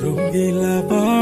রঙ্গিলা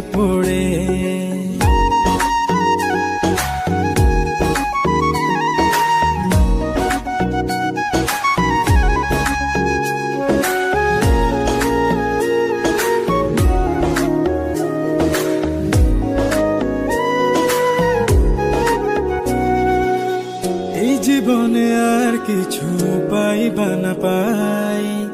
পড়ে। জীবনে আর কিছু পাইবা না পাই।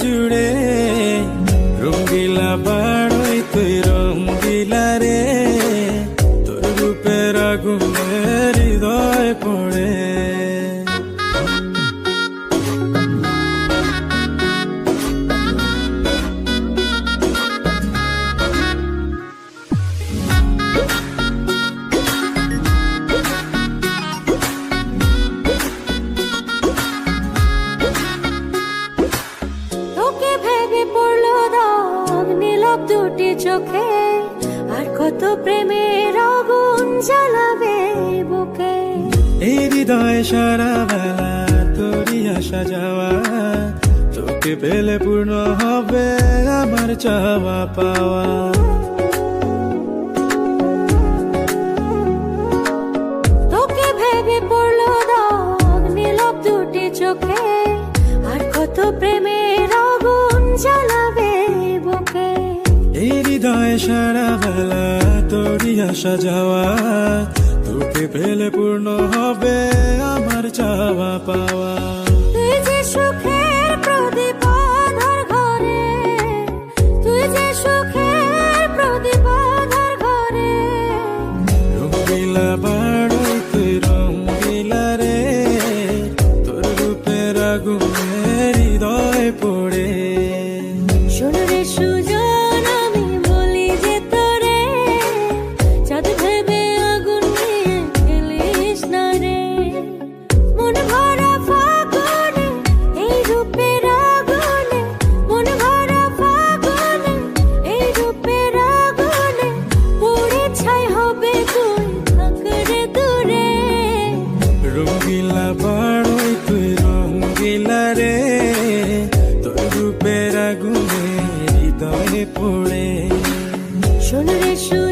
জুড়ে চোখে আর কত প্রেমের আগুন জ্বালাবে বুকে। এই হৃদয় সারা বেলা তোরই আসা যাওয়া তোকে পেলে পূর্ণ হবে আমার চাওয়া পাওয়া। তোকে ভেবে পড়ল দাগ নীলব দুটি চোখে। সারা বেলা তোরই আসা যাওয়া। তোকে পেলে পূর্ণ হবে আমার চাওয়া পাওয়া। তুই যে সুখের প্রদীপ আধার ঘরে তুই যে সুখের প্রদীপ আধার ঘরে রঙ্গিলা পড়ে। শোনরে সু